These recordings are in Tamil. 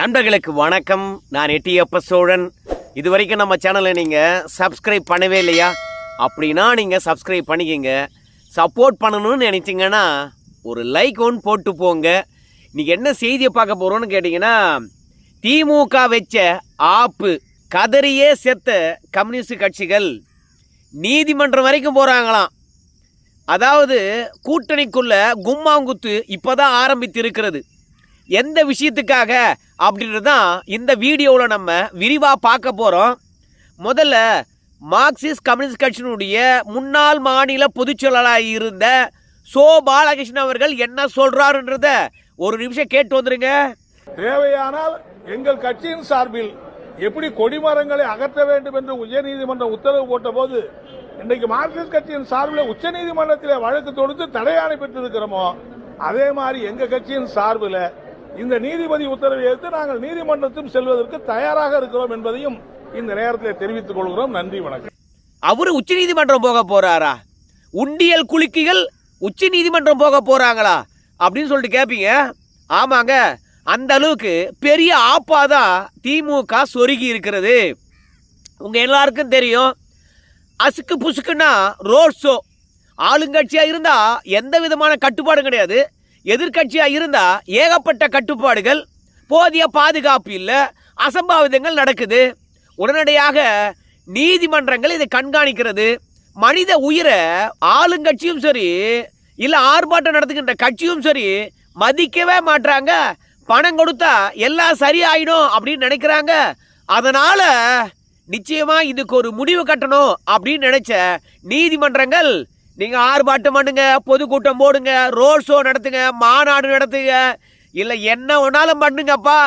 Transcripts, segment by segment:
நண்பர்களுக்கு வணக்கம். நான் எட்டியப்ப சோழன். இது வரைக்கும் நம்ம சேனலை நீங்கள் சப்ஸ்கிரைப் பண்ணவே இல்லையா? அப்படின்னா நீங்கள் சப்ஸ்கிரைப் பண்ணிக்கங்க. சப்போர்ட் பண்ணணும்னு நினச்சிங்கன்னா ஒரு லைக் ஒன்று போட்டு போங்க. இன்றைக்கி என்ன செய்தியை பார்க்க போகிறோன்னு கேட்டிங்கன்னா திமுக வச்ச ஆப்பு கதறியே செத்த கம்யூனிஸ்ட் கட்சிகள் நீதிமன்றம் வரைக்கும் போகிறாங்களாம் அதாவது கூட்டணிக்குள்ள கும்மாங்குத்து இப்போ தான் ஆரம்பித்து இருக்கிறது எந்த விஷயத்துக்காக அப்படின்றது தான் இந்த வீடியோவில் நம்ம விரிவாக பார்க்க போகிறோம் முதல்ல மார்க்சிஸ்ட் கம்யூனிஸ்ட் கட்சியினுடைய முன்னாள் மாநில பொதுச் செயலாளராக இருந்த சோ பாலகிருஷ்ணன் அவர்கள் என்ன சொல்றாருன்றத ஒரு நிமிஷம் கேட்டு வந்துருங்க. தேவையானால் எங்கள் கட்சியின் சார்பில் எப்படி கொடிமரங்களை அகற்ற வேண்டும் என்று உயர்நீதிமன்றம் உத்தரவு போட்ட போது இன்றைக்கு மார்க்சிஸ்ட் கட்சியின் சார்பில் உச்சநீதிமன்றத்தில் வழக்கு தொடுத்து தடையாணை பெற்றிருக்கிறோமோ அதே மாதிரி எங்க கட்சியின் சார்பில் இந்த நீதிபதி உத்தரவை எடுத்து நாங்கள் நீதிமன்றத்தும் செல்வதற்கு தயாராக இருக்கிறோம் என்பதையும் இந்த நேரத்தில் தெரிவித்துக் கொள்கிறோம். நன்றி வணக்கம். அவரு உச்ச நீதிமன்றம் போக போறாரா? உண்டியல் குலுக்கிகள் உச்ச நீதிமன்றம் போக போறாங்களா? அப்படின்னு சொல்லிட்டு கேட்பீங்க ஆமாங்க. அந்த அளவுக்கு பெரிய ஆப்பா தான் திமுக சொருகி இருக்கிறது. உங்க எல்லாருக்கும் தெரியும். அசுக்கு புசுக்குன்னா ரோட் ஷோ ஆளுங்கட்சியாக இருந்தால் எந்த விதமான கட்டுப்பாடும் கிடையாது. எதிர்கட்சியாக இருந்தால் ஏகப்பட்ட கட்டுப்பாடுகள் போதிய பாதுகாப்பு இல்லை அசம்பாவிதங்கள் நடக்குது. உடனடியாக நீதிமன்றங்கள் இதை கண்காணிக்கிறது. மனித உயிரை ஆளுங்கட்சியும் சரி இல்லை ஆர்ப்பாட்டம் நடத்துகின்ற கட்சியும் சரி மதிக்கவே மாட்டாங்க பணம் கொடுத்தா எல்லாம் சரியாயிடும் அப்படின்னு நினைக்கிறாங்க. அதனால் நிச்சயமாக இதுக்கு ஒரு முடிவு கட்டணும் அப்படின்னு நினச்ச நீதிமன்றங்கள் நீங்க ஆர்ப்பாட்டம் பண்ணுங்க பொதுக்கூட்டம் போடுங்க ரோட் ஷோ நடத்துங்க மாநாடு நடத்துங்க. இல்ல என்ன வேணாலும் பண்ணுங்கப்பா.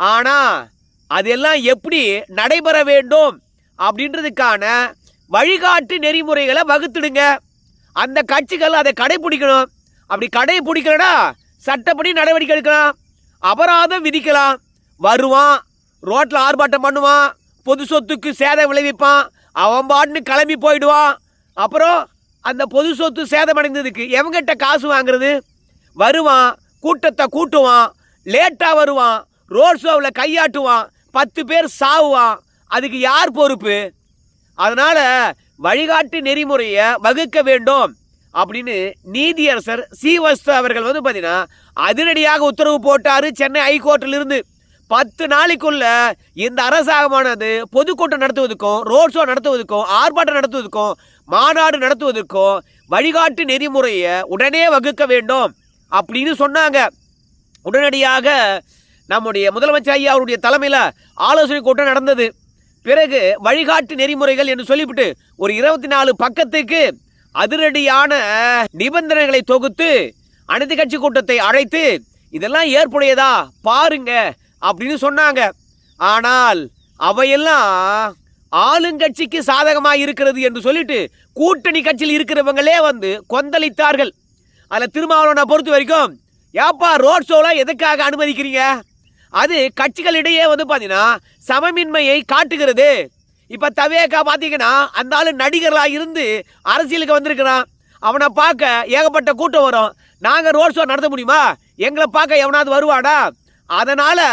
ஆனா அதெல்லாம் எப்படி நடைபெற வேண்டும் அப்படின்றதுக்கான வழிகாட்டு நெறிமுறைகளை வகுத்துடுங்க. அந்த கட்சிகள் அதை கடைபிடிக்கணும். அப்படி கடைபிடிக்கலனா சட்டப்படி நடவடிக்கை எடுக்கலாம். அபராதம் விதிக்கலாம். வருவான் ரோட்டில் ஆர்ப்பாட்டம் பண்ணுவான் பொது சொத்துக்கு சேதம் விளைவிப்பான் அவன் பாட்டுன்னு கிளம்பி போயிடுவான். அப்புறம் அந்த பொது சொத்து சேதமடைந்ததுக்கு எவங்கிட்ட காசு வாங்குறது? வருவான் கூட்டத்தை கூட்டுவான் லேட்டாக வருவான் ரோட் ஷோவில் கையாட்டுவான் பத்து பேர் சாவுவான் அதுக்கு யார் பொறுப்பு? அதனால் வழிகாட்டு நெறிமுறையை வகுக்க வேண்டும் அப்படின்னு நீதியரசர் சீவஸ்து அவர்கள் வந்து பார்த்தீங்கன்னா அதிரடியாக உத்தரவு போட்டார் சென்னை ஹைகோர்ட்டிலிருந்து. இருந்து பத்து நாளைக்குள்ள இந்த அரசாங்கமானது பொதுக்கூட்டம் நடத்துவதற்கும் ரோட் ஷோ நடத்துவதற்கும் ஆர்ப்பாட்டம் நடத்துவதற்கும் மாநாடு நடத்துவதற்கும் வழிகாட்டு நெறிமுறையை உடனே வகுக்க வேண்டும் அப்படின்னு சொன்னாங்க. உடனடியாக நம்முடைய முதலமைச்சர் ஐயா அவருடைய தலைமையில் ஆலோசனை கூட்டம் நடந்தது. பிறகு வழிகாட்டு நெறிமுறைகள் என்று சொல்லிவிட்டு ஒரு இருபத்தி நாலு பக்கத்துக்கு அதிரடியான நிபந்தனைகளை தொகுத்து அனைத்து கட்சி கூட்டத்தை அழைத்து இதெல்லாம் ஏற்புடையதா? பாருங்க. அப்படின்னு சொன்னாங்க. ஆனால் அவையெல்லாம் ஆளுங்கட்சிக்கு சாதகமாக இருக்கிறது என்று சொல்லிட்டு கூட்டணி கட்சியில் இருக்கிறவங்களே வந்து கொந்தளித்தார்கள். அதில் திருமாவளவனை பொறுத்த வரைக்கும் ஏப்பா ரோட் ஷோலாம் எதுக்காக அனுமதிக்கிறீங்க? அது கட்சிகளிடையே வந்து பார்த்தீங்கன்னா சமமின்மையை காட்டுகிறது. இப்போ தவேக்கா பார்த்தீங்கன்னா அந்த ஆளு நடிகர்களாக இருந்து அரசியலுக்கு வந்திருக்கிறான். அவனை பார்க்க ஏகப்பட்ட கூட்டம் வரும். நாங்கள் ரோட் ஷோ நடத்த முடியுமா? எங்களை பார்க்க எவனாவது வருவாடா அதனால்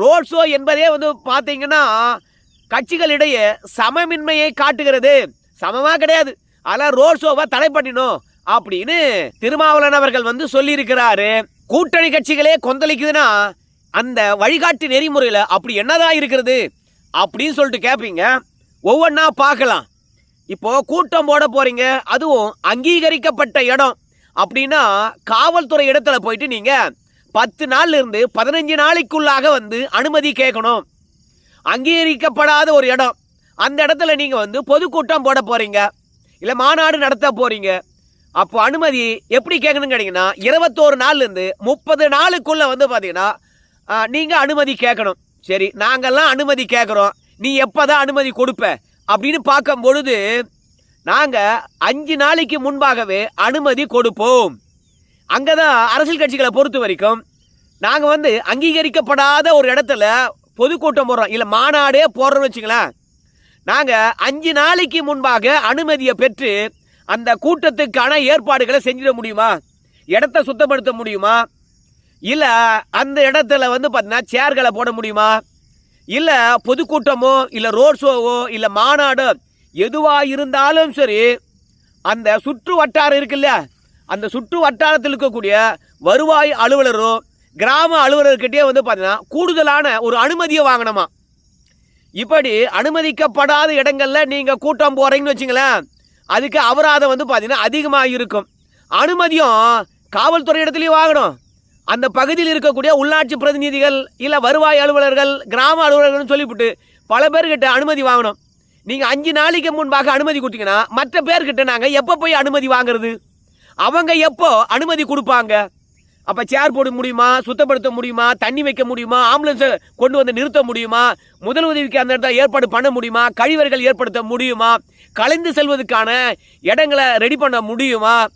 ரோட் ஷோ என்பதே வந்து பார்த்தீங்கன்னா கட்சிகளிடையே சமமின்மையை காட்டுகிறது. சமமாக கிடையாது. அதெல்லாம் ரோட் ஷோவை தடை பண்ணினோம் அப்படின்னு திருமாவளவன் அவர்கள் வந்து சொல்லியிருக்கிறாரு. கூட்டணி கட்சிகளே கொந்தளிக்குதுன்னா அந்த வழிகாட்டு நெறிமுறையில் அப்படி என்னதான் இருக்கிறது அப்படின்னு சொல்லிட்டு கேட்பீங்க ஒவ்வொன்றா பார்க்கலாம். இப்போது கூட்டம் போட போகிறீங்க அதுவும் அங்கீகரிக்கப்பட்ட இடம் அப்படின்னா காவல்துறை இடத்துல போயிட்டு நீங்கள் பத்து நாள்ல இருந்து பதினஞ்சு நாளைக்குள்ளாக வந்து அனுமதி கேட்கணும். அங்கீகரிக்கப்படாத ஒரு இடம். அந்த இடத்துல நீங்க வந்து பொதுக்கூட்டம் போட போறீங்க. இல்லை மாநாடு நடத்த போறீங்க. அப்போ அனுமதி எப்படி கேட்கணும்னு கேட்டிங்கன்னா இருபத்தோரு நாள்லேருந்து முப்பது நாளுக்குள்ளே வந்து பார்த்தீங்கன்னா நீங்கள் அனுமதி கேட்கணும். சரி நாங்கள்லாம் அனுமதி கேட்குறோம். நீ எப்போ தான் அனுமதி கொடுப்ப? அப்படின்னு பார்க்கும் பொழுது நாங்கள் அஞ்சு நாளைக்கு முன்பாகவே அனுமதி கொடுப்போம். அங்கே தான் அரசியல் கட்சிகளை பொறுத்த வரைக்கும் நாங்கள் வந்து அங்கீகரிக்கப்படாத ஒரு இடத்துல பொதுக்கூட்டம் போடுறோம். இல்லை மாநாடே போடுறோம்னு வச்சுங்களேன். நாங்கள் அஞ்சு நாளைக்கு முன்பாக அனுமதியை பெற்று அந்த கூட்டத்துக்கான ஏற்பாடுகளை செஞ்சிட முடியுமா? இடத்த சுத்தப்படுத்த முடியுமா? இல்லை அந்த இடத்துல வந்து பார்த்தீங்கன்னா சேர்களை போட முடியுமா? இல்லை பொதுக்கூட்டமோ இல்லை ரோட் ஷோவோ இல்லை மாநாடோ எதுவாக இருந்தாலும் சரி அந்த சுற்று வட்டாரம் இருக்குல்ல அந்த சுற்று வட்டாரத்தில் இருக்கக்கூடிய வருவாய் அலுவலரோ கிராம அலுவலர்கிட்டே வந்து பார்த்தீங்கன்னா கூடுதலான ஒரு அனுமதியை வாங்கணுமா? இப்படி அனுமதிக்கப்படாத இடங்களில் நீங்கள் கூட்டம் போகிறீங்கன்னு வச்சுங்களேன் அதுக்கு அபராதம் வந்து பார்த்தீங்கன்னா அதிகமாக இருக்கும் அனுமதியும் காவல்துறை இடத்துலையும் வாங்கணும். அந்த பகுதியில் இருக்கக்கூடிய உள்ளாட்சி பிரதிநிதிகள் இல்லை வருவாய் அலுவலர்கள் கிராம அலுவலர்கள்னு சொல்லிவிட்டு பல பேர்கிட்ட அனுமதி வாங்கணும். நீங்கள் அஞ்சு நாளைக்கு முன்பாக அனுமதி கொடுத்தீங்கன்னா மற்ற பேர்கிட்ட நாங்கள் எப்போ போய் அனுமதி வாங்குறது? அவங்க எப்போ அனுமதி கொடுப்பாங்க? அப்போ சேர் போட முடியுமா? சுத்தப்படுத்த முடியுமா? தண்ணி வைக்க முடியுமா? ஆம்புலன்ஸை கொண்டு வந்து நிறுத்த முடியுமா? முதல் உதவிக்கு அந்த இடத்துல ஏற்பாடு பண்ண முடியுமா? கழிவறைகள் ஏற்படுத்த முடியுமா? கலைந்து செல்வதற்கான இடங்களை ரெடி பண்ண முடியுமா?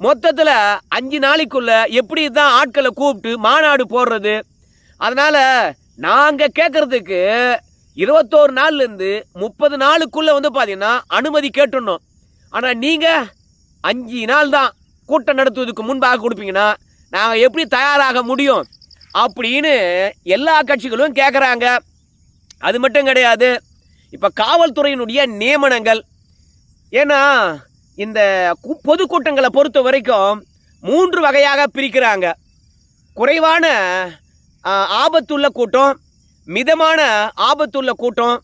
மொத்தத்தில் அஞ்சு நாளைக்குள்ள எப்படி தான் ஆட்களை கூப்பிட்டு மாநாடு போடுறது? அதனால் நாங்கள் கேட்குறதுக்கு இருபத்தோரு நாள்லேருந்து முப்பது நாளுக்குள்ளே வந்து பார்த்தீங்கன்னா அனுமதி கேட்டுடணும். ஆனால் நீங்கள் அஞ்சு நாள் தான் கூட்டம் நடத்துவதற்கு முன்பாக கொடுப்பீங்கன்னா நாங்கள் எப்படி தயாராக முடியும் அப்படின்னு எல்லா கட்சிகளும் கேட்குறாங்க அது மட்டும் கிடையாது. இப்போ காவல்துறையினுடைய நியமனங்கள். ஏன்னா இந்த பொதுக்கூட்டங்களை பொறுத்த வரைக்கும் மூன்று வகையாக பிரிக்கிறாங்க. குறைவான ஆபத்துள்ள கூட்டம் மிதமான ஆபத்துள்ள கூட்டம்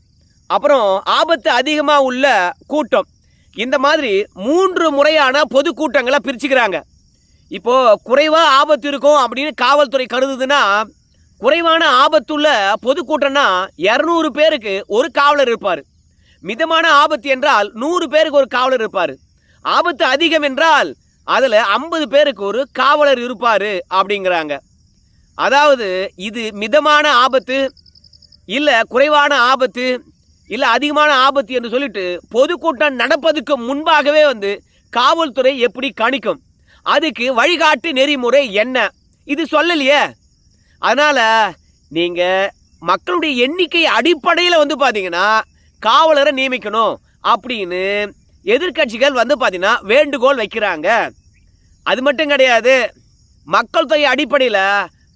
அப்புறம் ஆபத்து அதிகமாக உள்ள கூட்டம். இந்த மாதிரி மூன்று முறையான பொதுக்கூட்டங்களை பிரிச்சுக்கிறாங்க. இப்போது குறைவாக ஆபத்து இருக்கும் அப்படின்னு காவல்துறை கருதுதுன்னா குறைவான ஆபத்துள்ள பொதுக்கூட்டம்னா இரநூறு பேருக்கு ஒரு காவலர் இருப்பார். மிதமான ஆபத்து என்றால் நூறு பேருக்கு ஒரு காவலர் இருப்பார். ஆபத்து அதிகம் என்றால் அதில் ஐம்பது பேருக்கு ஒரு காவலர் இருப்பார் அப்படிங்கிறாங்க. அதாவது இது மிதமான ஆபத்து இல்லை குறைவான ஆபத்து இல்லை அதிகமான ஆபத்து என்று சொல்லிட்டு பொதுக்கூட்டம் நடப்பதுக்கு முன்பாகவே வந்து காவல்துறை எப்படி கணிக்கும்? அதுக்கு வழிகாட்டு நெறிமுறை என்ன? இது சொல்லலையே. அதனால் நீங்கள் மக்களுடைய எண்ணிக்கை அடிப்படையில் வந்து பார்த்தீங்கன்னா காவலரை நியமிக்கணும் அப்படின்னு எதிர்க்கட்சிகள் வந்து பார்த்தீங்கன்னா வேண்டுகோள் வைக்கிறாங்க. அது மட்டும் கிடையாது மக்கள் தொகை அடிப்படையில்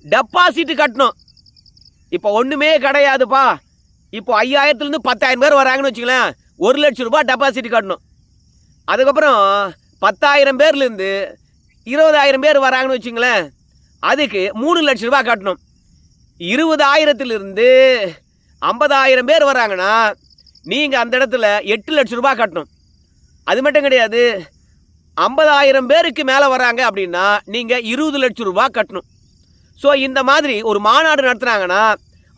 டெபாசிட் கட்டணும். இப்போ ஒன்றுமே கிடையாதுப்பா. இப்போ ஐயாயிரத்துலேருந்து பத்தாயிரம் பேர் வராங்கன்னு வச்சுங்களேன் ஒரு லட்சம் ரூபாய் டெபாசிட் கட்டணும். அதுக்கப்புறம் பத்தாயிரம் பேர்லேருந்து இருபதாயிரம் பேர் வராங்கன்னு வச்சுங்களேன் அதுக்கு மூணு லட்ச ரூபாய் கட்டணும். இருபதாயிரத்துலேருந்து ஐம்பதாயிரம் பேர் வராங்கன்னா நீங்கள் அந்த இடத்துல எட்டு லட்ச ரூபாய் கட்டணும். அது மட்டும் கிடையாது ஐம்பதாயிரம் பேருக்கு மேலே வராங்க அப்படின்னா நீங்கள் இருபது லட்சம் ரூபாய் கட்டணும். ஸோ இந்த மாதிரி ஒரு மாநாடு நடத்துகிறாங்கன்னா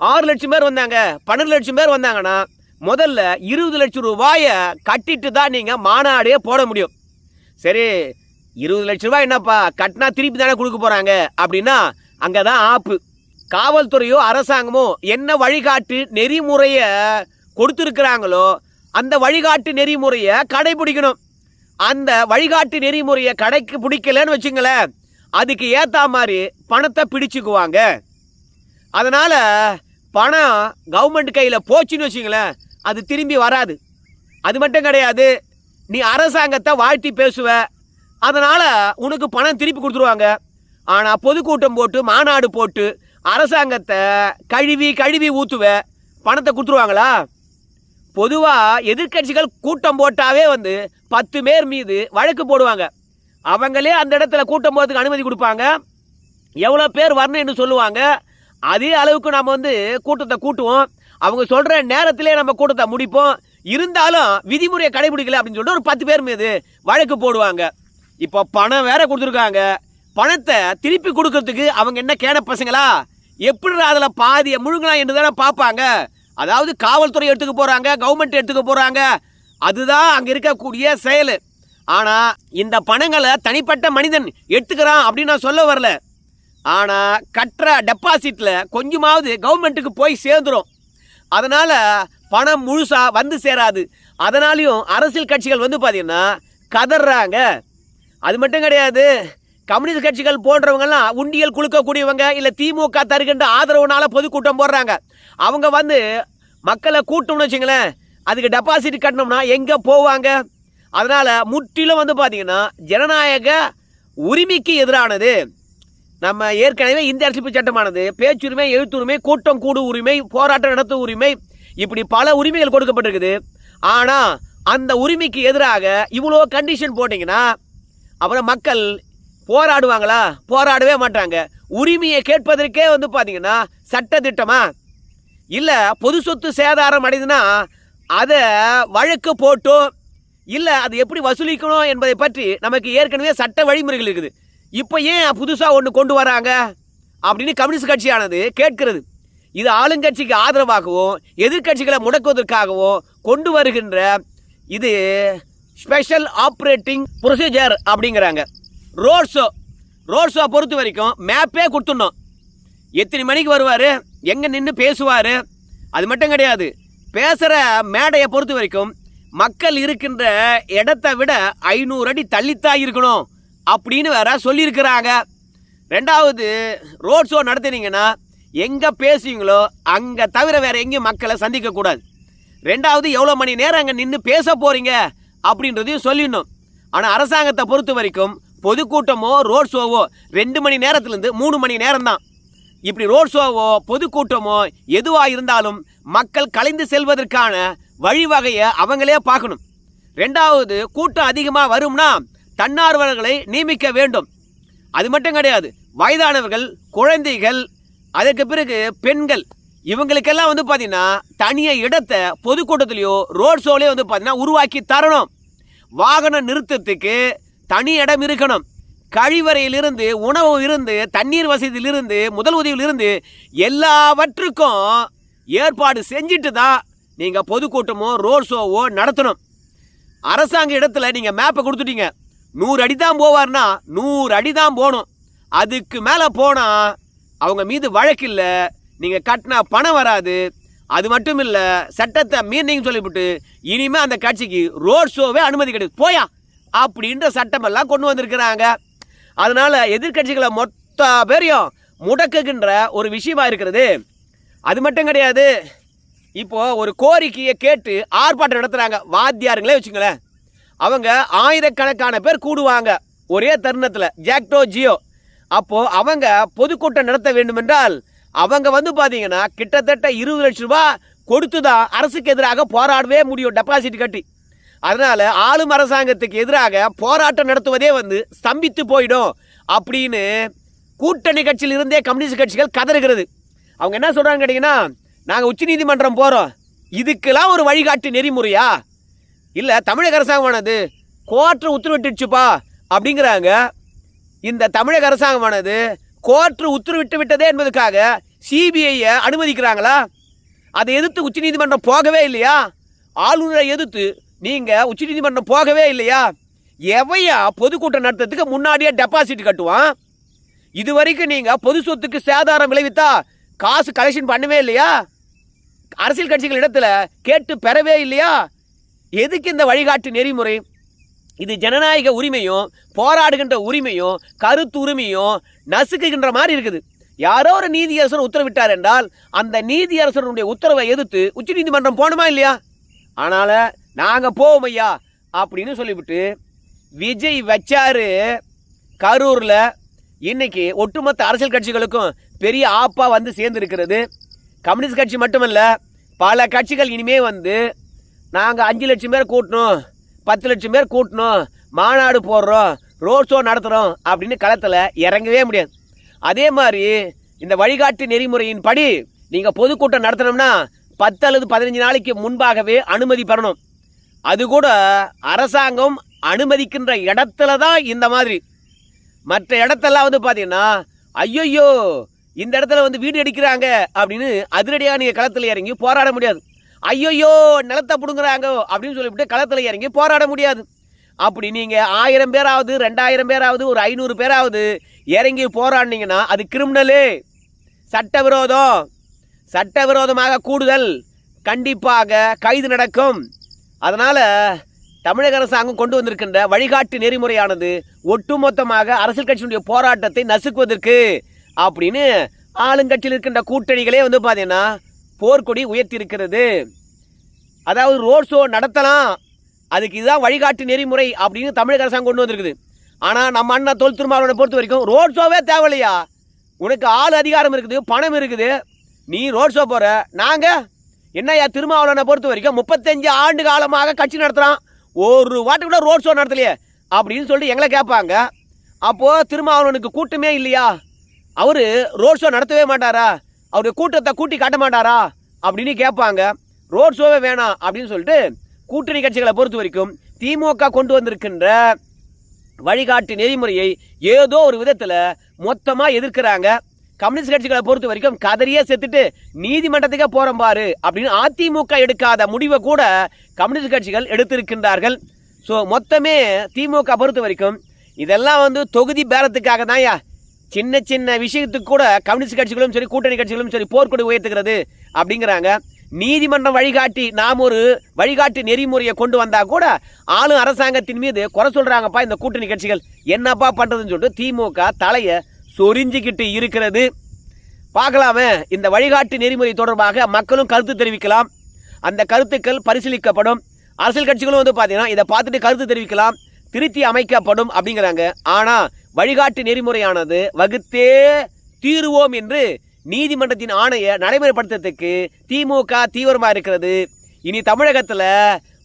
ஆறு லட்சம் பேர் வந்தாங்க பன்னெண்டு லட்சம் பேர் வந்தாங்கன்னா முதல்ல இருபது லட்சம் ரூபாயை கட்டிட்டு தான் நீங்கள் மாநாடே போட முடியும். சரி இருபது லட்ச ரூபாய் என்னப்பா? கட்டினா திருப்பி தானே கொடுக்க போகிறாங்க அப்படின்னா அங்கே தான் ஆப்பு. காவல்துறையோ அரசாங்கமோ என்ன வழிகாட்டு நெறிமுறையை கொடுத்துருக்குறாங்களோ அந்த வழிகாட்டு நெறிமுறையை கடைபிடிக்கணும். அந்த வழிகாட்டு நெறிமுறையை கடைக்கு பிடிக்கலன்னு வச்சுங்களேன் அதுக்கு ஏற்ற மாதிரி பணத்தை பிடிச்சுக்குவாங்க. அதனால் பணம் கவர்மெண்ட் கையில் போச்சுன்னு வச்சுங்களேன் அது திரும்பி வராது. அது மட்டும் கிடையாது நீ அரசாங்கத்தை வாழ்த்தி பேசுவ அதனால் உனக்கு பணம் திருப்பி கொடுத்துருவாங்க. ஆனால் பொதுக்கூட்டம் போட்டு மாநாடு போட்டு அரசாங்கத்தை கழுவி கழுவி ஊற்றுவ பணத்தை கொடுத்துருவாங்களா? பொதுவாக எதிர்க்கட்சிகள் கூட்டம் போட்டாவே வந்து பத்து பேர் மீது வழக்கு போடுவாங்க. அவங்களே அந்த இடத்துல கூட்டம் போகிறதுக்கு அனுமதி கொடுப்பாங்க. எவ்வளோ பேர் வரணும்னு சொல்லுவாங்க. அதே அளவுக்கு நம்ம வந்து கூட்டத்தை கூட்டுவோம். அவங்க சொல்கிற நேரத்திலே நம்ம கூட்டத்தை முடிப்போம். இருந்தாலும் விதிமுறையை கடைபிடிக்கல அப்படின்னு சொல்லிட்டு ஒரு பத்து பேர் மீது வழக்கு போடுவாங்க. இப்போ பணம் வேற கொடுத்துருக்காங்க. பணத்தை திருப்பி கொடுக்கறதுக்கு அவங்க என்ன கேன பசங்களா? எப்படி அதில் பாதியை முழுங்கலாம் என்று தானே பார்ப்பாங்க. அதாவது காவல்துறை எடுத்துக்க போகிறாங்க கவர்மெண்ட் எடுத்துக்க போகிறாங்க அதுதான் அங்கே இருக்கக்கூடிய செயல். ஆனால் இந்த பணங்களை தனிப்பட்ட மனிதன் எடுத்துக்கிறான் அப்படின்னு நான் சொல்ல வரல. ஆனால் கட்டுற டெபாசிட்டில் கொஞ்சமாவது கவர்மெண்ட்டுக்கு போய் சேர்ந்துரும். அதனால் பணம் முழுசாக வந்து சேராது. அதனாலையும் அரசியல் கட்சிகள் வந்து பார்த்தீங்கன்னா கதறாங்க அது மட்டும் கிடையாது கம்யூனிஸ்ட் கட்சிகள் போன்றவங்கெல்லாம் உண்டியல் குழுக்கக்கூடியவங்க இல்லை திமுக தருகின்ற ஆதரவுனால பொதுக்கூட்டம் போடுறாங்க. அவங்க வந்து மக்களை கூட்டணும்னு வச்சுங்களேன் அதுக்கு டெபாசிட் கட்டணும்னா எங்கே போவாங்க? அதனால் முற்றிலும் வந்து பார்த்தீங்கன்னா ஜனநாயக உரிமைக்கு எதிரானது. நம்ம ஏற்கனவே இந்திய அரசியல் சட்டமானது பேச்சுரிமை எழுத்துரிமை கூட்டம் கூடு உரிமை போராட்டம் நடத்தும் உரிமை இப்படி பல உரிமைகள் கொடுக்கப்பட்டிருக்குது. ஆனால் அந்த உரிமைக்கு எதிராக இவ்வளோ கண்டிஷன் போட்டிங்கன்னா அப்புறம் மக்கள் போராடுவாங்களா? போராடவே மாட்டாங்க. உரிமையை கேட்பதற்கே வந்து பார்த்தீங்கன்னா சட்டத்திட்டமா? இல்லை பொது சொத்து சேதாரம் அடைதுன்னா அதை வழக்கு போட்டோ இல்லை அது எப்படி வசூலிக்கணும் என்பதை பற்றி நமக்கு ஏற்கனவே சட்ட வழிமுறைகள் இருக்குது. இப்போ ஏன் புதுசாக ஒன்று கொண்டு வராங்க? அப்படின்னு கம்யூனிஸ்ட் கட்சியானது கேட்கிறது. இது ஆளுங்கட்சிக்கு ஆதரவாகவும் எதிர்க்கட்சிகளை முடக்குவதற்காகவும் கொண்டு வருகின்ற இது ஸ்பெஷல் ஆப்ரேட்டிங் ப்ரொசீஜர் அப்படிங்கிறாங்க. ரோட் ஷோ ரோட் ஷோ பொறுத்த வரைக்கும் மேப்பே கொடுத்துடணும். எத்தனை மணிக்கு வருவார்? எங்கே நின்று பேசுவார்? அது மட்டும் கிடையாது. பேசுகிற மேடையை பொறுத்த வரைக்கும் மக்கள் இருக்கின்ற இடத்தை விட ஐநூறு அடி தள்ளித்தான் இருக்கணும். அப்படின்னு வேற சொல்லியிருக்கிறாங்க. ரெண்டாவது ரோட் ஷோ நடத்துனீங்கன்னா எங்கே பேசுவீங்களோ அங்கே தவிர வேறு எங்கேயும் மக்களை சந்திக்கக்கூடாது ரெண்டாவது எவ்வளோ மணி நேரம் அங்கே நின்று பேச போகிறீங்க அப்படின்றதையும் சொல்லிடணும். ஆனால் அரசாங்கத்தை பொறுத்த வரைக்கும் பொதுக்கூட்டமோ ரோட் ஷோவோ ரெண்டு மணி நேரத்துலேருந்து மூணு மணி நேரம் தான். இப்படி ரோட் ஷோவோ பொதுக்கூட்டமோ எதுவாக இருந்தாலும் மக்கள் கலைந்து செல்வதற்கான வழிவகையை அவங்களே பார்க்கணும். ரெண்டாவது கூட்டம் அதிகமாக வரும்னா தன்னார்வலர்களை நியமிக்க வேண்டும். அது மட்டும் கிடையாது வயதானவர்கள் குழந்தைகள் அதற்கு பிறகு பெண்கள் இவங்களுக்கெல்லாம் வந்து பார்த்தீங்கன்னா தனிய இடத்தை பொதுக்கூட்டத்திலையோ ரோட் ஷோலையோ வந்து பார்த்தீங்கன்னா உருவாக்கி தரணும். வாகன நிறுத்தத்துக்கு தனி இடம் இருக்கணும். கழிவறையிலிருந்து உணவு இருந்து தண்ணீர் வசதியிலிருந்து முதல் உதவியிலிருந்து எல்லாவற்றுக்கும் ஏற்பாடு செஞ்சுட்டு தான் நீங்கள் பொதுக்கூட்டமோ ரோட் ஷோவோ நடத்தணும். அரசாங்க இடத்துல நீங்கள் மேப்பை கொடுத்துட்டீங்க. நூறு அடி தான் போவார்னா நூறு அடி தான் போகணும் அதுக்கு மேலே போனால் அவங்க மீது வழக்கு இல்லை நீங்கள் கட்டினா பணம் வராது. அது மட்டும் இல்லை சட்டத்தை மீறினீங்கன்னு சொல்லிவிட்டு இனிமேல் அந்த கட்சிக்கு ரோட் ஷோவே அனுமதி கிடையாது. போயா? அப்படின்ற சட்டமெல்லாம் கொண்டு வந்திருக்கிறாங்க. அதனால் எதிர்க்கட்சிகளை மொத்த பேரையும் முடக்குகின்ற ஒரு விஷயமா இருக்கிறது. அது மட்டும் கிடையாது. இப்போது ஒரு கோரிக்கையை கேட்டு ஆர்ப்பாட்டம் நடத்துகிறாங்க வாத்தியாருங்களே வச்சுங்களேன் அவங்க ஆயிரக்கணக்கான பேர் கூடுவாங்க. ஒரே தருணத்தில். ஜாக்டோ ஜியோ. அப்போ அவங்க பொதுக்கூட்டம் நடத்த வேண்டுமென்றால் அவங்க வந்து பார்த்தீங்கன்னா கிட்டத்தட்ட இருபது லட்சம் ரூபாய் கொடுத்து தான் அரசுக்கு எதிராக போராடவே முடியும் டெபாசிட் கட்டி. அதனால் ஆளும் அரசாங்கத்துக்கு எதிராக போராட்டம் நடத்துவதே வந்து ஸ்தம்பித்து போயிடும் அப்படின்னு கூட்டணி கட்சியில் இருந்தே கம்யூனிஸ்ட் கட்சிகள் கதறுகிறது. அவங்க என்ன சொல்கிறாங்கன்னு கேட்டிங்கன்னா நாங்கள் உச்சநீதிமன்றம் போகிறோம் இதுக்கெல்லாம் ஒரு வழிகாட்டு நெறிமுறையா? இல்லை தமிழக அரசாங்கமானது கோர்ட்டு உத்தரவிட்டுச்சுப்பா அப்படிங்கிறாங்க. இந்த தமிழக அரசாங்கமானது கோர்ட்டு உத்தரவிட்டு விட்டதே என்பதற்காக சிபிஐயை அனுமதிக்கிறாங்களா? அதை எதிர்த்து உச்சநீதிமன்றம் போகவே இல்லையா? ஆளுநரை எதிர்த்து நீங்கள் உச்சநீதிமன்றம் போகவே இல்லையா? எவையா பொதுக்கூட்டம் நடத்துறதுக்கு முன்னாடியே டெபாசிட் கட்டுவான்? இது வரைக்கும் நீங்கள் பொது சொத்துக்கு சேதாரம் விளைவித்தா காசு கலெக்ஷன் பண்ணவே இல்லையா? அரசியல் கட்சிகள் இடத்துல கேட்டு பெறவே இல்லையா? எதுக்கு இந்த வழிகாட்டு நெறிமுறை? இது ஜனநாயக உரிமையும் போராடுகின்ற உரிமையும் கருத்து உரிமையும் நசுக்குகின்ற மாதிரி இருக்குது. யாரோ ஒரு நீதியரசர் உத்தரவிட்டார் என்றால் அந்த நீதியரசருடைய உத்தரவை எதிர்த்து உச்சநீதிமன்றம் போகணுமா இல்லையா? அதனால் நாங்கள் போவோம் ஐயா அப்படின்னு சொல்லிவிட்டு விஜய் வச்சாரு கரூரில். இன்னைக்கு ஒட்டுமொத்த அரசியல் கட்சிகளுக்கும் பெரிய ஆப்பாக வந்து சேர்ந்துருக்கிறது. கம்யூனிஸ்ட் கட்சி மட்டுமல்ல பல கட்சிகள் இனிமே வந்து நாங்கள் அஞ்சு லட்சம் பேர் கூட்டணும் பத்து லட்சம் பேர் கூட்டணும் மாநாடு போடுறோம் ரோட் ஷோ நடத்துகிறோம் அப்படின்னு களத்தில் இறங்கவே முடியாது. அதே மாதிரி இந்த வழிகாட்டு நெறிமுறையின் படி நீங்கள் பொதுக்கூட்டம் நடத்தணும்னா பத்து அல்லது பதினஞ்சு நாளைக்கு முன்பாகவே அனுமதி பெறணும். அது கூட அரசாங்கம் அனுமதிக்கின்ற இடத்துல தான் இந்த மாதிரி. மற்ற இடத்தெல்லாம் வந்து பார்த்தீங்கன்னா ஐயோ இந்த இடத்துல வந்து வீடு அடிக்கிறாங்க அப்படின்னு அதிரடியாக நீங்கள் களத்தில் இறங்கி போராட முடியாது. ஐயோ நிலத்தை பிடுங்குறாங்க அப்படின்னு சொல்லிவிட்டு களத்தில் இறங்கி போராட முடியாது. அப்படி நீங்கள் ஆயிரம் பேராவது ரெண்டாயிரம் பேராவது ஒரு ஐநூறு பேராவது இறங்கி போராடினீங்கன்னா அது கிரிமினலு சட்டவிரோதம். சட்டவிரோதமாக கூடுதல் கண்டிப்பாக கைது நடக்கும். அதனால் தமிழக அரசாங்கம் கொண்டு வந்திருக்கின்ற வழிகாட்டு நெறிமுறையானது ஒட்டுமொத்தமாக அரசியல் கட்சியினுடைய போராட்டத்தை நசுக்குவதற்கு அப்படின்னு ஆளுங்கட்சியில் இருக்கின்ற கூட்டணிகளே வந்து பார்த்தீங்கன்னா போர்க்கொடி உயர்த்தி இருக்கிறது அதாவது ரோட் ஷோ நடத்தலாம். அதுக்கு இதுதான் வழிகாட்டு நெறிமுறை அப்படின்னு தமிழக அரசாங்கம் கொண்டு வந்திருக்குது. ஆனால் நம்ம அண்ணா தொல் திருமாவளவனை பொறுத்த வரைக்கும் ரோட் ஷோவே தேவையில்லையா? உனக்கு ஆள் அதிகாரம் இருக்குது பணம் இருக்குது. நீ ரோட் ஷோ போகிற நாங்கள் என்னய்யா திருமாவளவனை பொறுத்த வரைக்கும் முப்பத்தஞ்சு ஆண்டு காலமாக கட்சி நடத்துகிறான் ஒரு வாட்டி கூட ரோட் ஷோ நடத்தலையே அப்படின்னு சொல்லிட்டு எங்களை கேட்பாங்க. அப்போது திருமாவளவனுக்கு கூட்டமே இல்லையா? அவர் ரோட் ஷோ நடத்தவே மாட்டாரா? அவர் கூட்டத்தை கூட்டி காட்ட மாட்டாரா? அப்படின்னு கேட்பாங்க. ரோட் ஷோவே வேணாம் அப்படின்னு சொல்லிட்டு கூட்டணி கட்சிகளை பொறுத்த வரைக்கும் திமுக கொண்டு வந்திருக்கின்ற வழிகாட்டு நெறிமுறையை ஏதோ ஒரு விதத்தில் மொத்தமாக எதிர்க்கிறாங்க. கம்யூனிஸ்ட் கட்சிகளை பொறுத்த வரைக்கும் கதறியே செத்துட்டு நீதிமன்றத்துக்கே போகிறோம் பாரு அப்படின்னு அதிமுக எடுக்காத முடிவை கூட கம்யூனிஸ்ட் கட்சிகள் எடுத்திருக்கின்றார்கள். ஸோ மொத்தமே திமுக பொறுத்த வரைக்கும் இதெல்லாம் வந்து தொகுதி பேரத்துக்காக தான் சின்ன சின்ன விஷயத்துக்கு கூட கம்யூனிஸ்ட் கட்சிகளும் சரி கூட்டணி கட்சிகளும் சரி போர்க்கொடி உயர்த்துகிறது அப்படிங்கிறாங்க. நீதிமன்றம் வழிகாட்டி நாம் ஒரு வழிகாட்டு நெறிமுறையை கொண்டு வந்தால் கூட ஆளும் அரசாங்கத்தின் மீது குறை சொல்கிறாங்கப்பா இந்த கூட்டணி கட்சிகள். என்னப்பா பண்ணுறதுன்னு சொல்லிட்டு திமுக தலையை சொரிஞ்சிக்கிட்டு இருக்கிறது. பார்க்கலாமே இந்த வழிகாட்டு நெறிமுறை தொடர்பாக மக்களும் கருத்து தெரிவிக்கலாம். அந்த கருத்துக்கள் பரிசீலிக்கப்படும். அரசியல் கட்சிகளும் வந்து பார்த்தீங்கன்னா இதை பார்த்துட்டு கருத்து தெரிவிக்கலாம். திருத்தி அமைக்கப்படும் அப்படிங்கிறாங்க. ஆனால் வழிகாட்டு நெறிமுறையானது வகுத்தே தீருவோம் என்று நீதிமன்றத்தின் ஆணையை நடைமுறைப்படுத்துறதுக்கு திமுக தீவிரமாக இருக்கிறது. இனி தமிழகத்தில்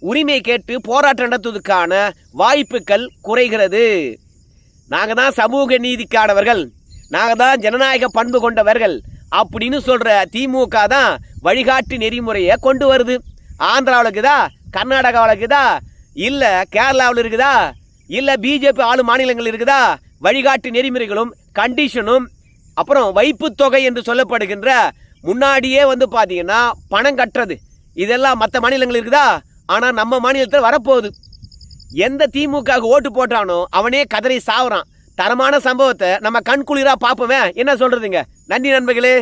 உரிமை கேட்டு போராட்டம் நடத்துவதற்கான வாய்ப்புகள் குறைகிறது. நாங்கள் தான் சமூக நீதிக்கானவர்கள். நாங்கள் தான் ஜனநாயக பண்பு கொண்டவர்கள். அப்படின்னு சொல்கிற திமுக தான் வழிகாட்டு நெறிமுறையை கொண்டு வருது. ஆந்திராவில் இருக்குதா கர்நாடகாவில் இருக்குதா இல்லை கேரளாவில் இருக்குதா? இல்லை பிஜேபி ஆளும் மாநிலங்கள் இருக்குதா? வழிகாட்டு நெறிமுறைகளும் கண்டிஷனும் அப்புறம் வைப்பு தொகை என்று சொல்லப்படுகின்ற முன்னாடியே வந்து பார்த்தீங்கன்னா பணம் கட்டுறது. இதெல்லாம் மற்ற மாநிலங்கள் இருக்குதா? ஆனால் நம்ம மாநிலத்தில் வரப்போகுது. எந்த திமுக ஓட்டு போட்டானோ அவனே கதறி சாவுறான். தரமான சம்பவத்தை நம்ம கண்குளிராக பார்ப்போமே. என்ன சொல்கிறதுங்க நன்றி நண்பர்களே.